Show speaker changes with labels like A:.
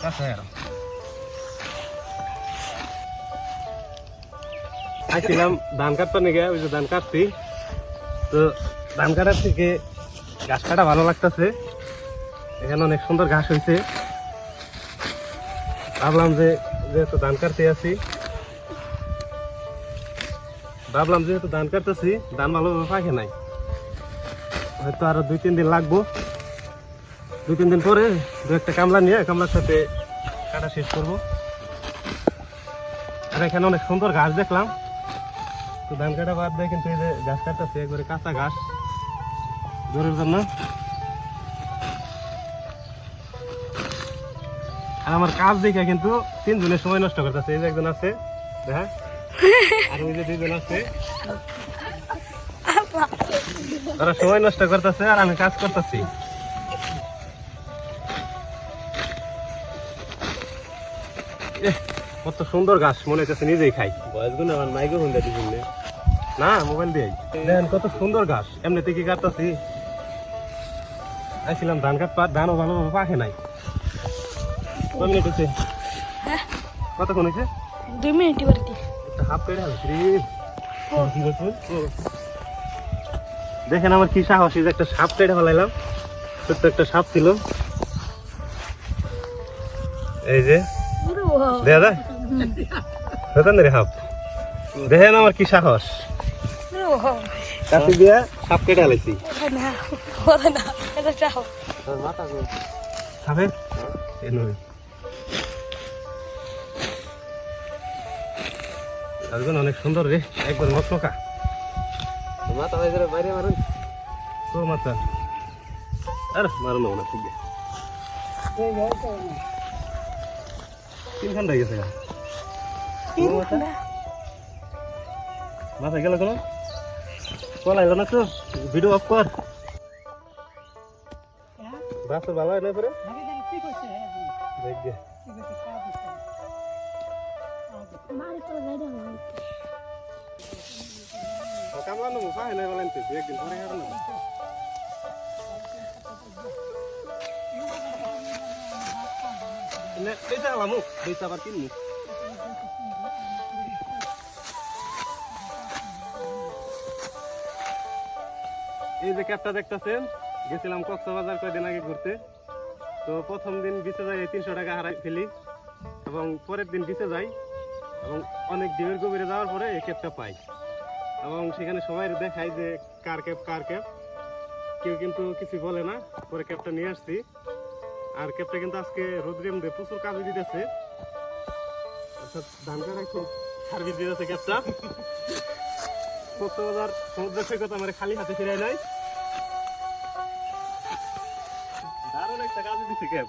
A: আর ধান কাটতে নিয়ে ওই যে ধান কাটছি তো ধান কাটার থেকে ঘাস কাটা ভালো লাগতেছে এখানে অনেক সুন্দর ঘাস হয়েছে ভাবলাম যে যেহেতু ধান কাটতে আছি ভাবলাম যেহেতু ধান কাটতেছি ধান ভালোভাবে পাকে নাই হয়তো আরও দুই তিন দিন লাগবো দুই তিন দিন পরে দু একটা কামলা নিয়ে কামলার সাথে কাটা শেষ করব। আর এখানে অনেক সুন্দর ঘাস দেখলাম। তো ধান কাটা বাদ দিয়ে কিন্তু এই যে ঘাস কাটতেছে, একবারে কাঁচা ঘাস। গরুর জন্য। আর আমার কাজ দেখে কিন্তু তিনজনের সময় নষ্ট করতেছে। এই যে একজন আছে, দেখা? আর ওই যে দুইজন আছে। সময় নষ্ট করতেছে আর আমি কাজ করতেছি। কত সুন্দর গাছ মনে হচ্ছে নিজেই খাই।
B: বয়স বয়সগুলো আমার মাইকে ফোন দিতে শুনলে
A: না। মোবাইল দিয়ে দেখেন কত সুন্দর গাছ এমনিতে কি কাটতেছি? আইছিলাম ধান কাটপা ধানও ভালোভাবে পাকে নাই। কয় মিনিট হচ্ছে কতক্ষণ হয়েছে
C: দুই মিনিট বাড়িতে
A: একটা হাফ পেড়ে বলছো? দেখেন আমার কি সাহস যে একটা সাপ কেটে ফেলাইলাম। ছোট্ট একটা সাপ ছিল। এই যে। দেখা যায় দেখেন রে হাফ। দেখেন আমার কি সাহস? কাছে দিয়া সাপ কেটে ফেলাইছি
C: না ওরা না এটা চাও
B: মাথা গো
A: খাবে? এই নই আজকে অনেক সুন্দর রে একবার মকমকা
B: মাথা বাইরে বাইরে মারুন।
A: তো মাত্রা আর মারো না ঠিক তিন ঘণ্টা গেছে মাথা গেল কোনো কল। আইলো না তো ভিডিও অফ কর বাসর ভালো হয় না পরে কামলা নেব পাই নাই বলেন একদিন পরে খাব এই যে ক্যাবটা দেখতেছেন, গেছিলাম কক্সবাজার কয়দিন আগে ঘুরতে। তো প্রথম দিন বিচে যাই তিনশো টাকা হারাই ফেলি। এবং পরের দিন বিচে যাই। এবং অনেক ডিমের গভীরে যাওয়ার পরে এই ক্যাবটা পাই। এবং সেখানে সবাই দেখায় যে কার ক্যাব কার ক্যাব। কেউ কিন্তু কিছু বলে না, পরে ক্যাবটা নিয়ে আসছি। আর ক্যাপটা কিন্তু আজকে রোদ্রের মধ্যে প্রচুর কাজ দিতেছে। ধান কাটা সার্ভিস দিতেছে ক্যাপটা কক্সবাজার সমুদ্র সৈকত আমার খালি হাতে ফিরাই নাই। দারুণ একটা কাজ দিচ্ছে ক্যাব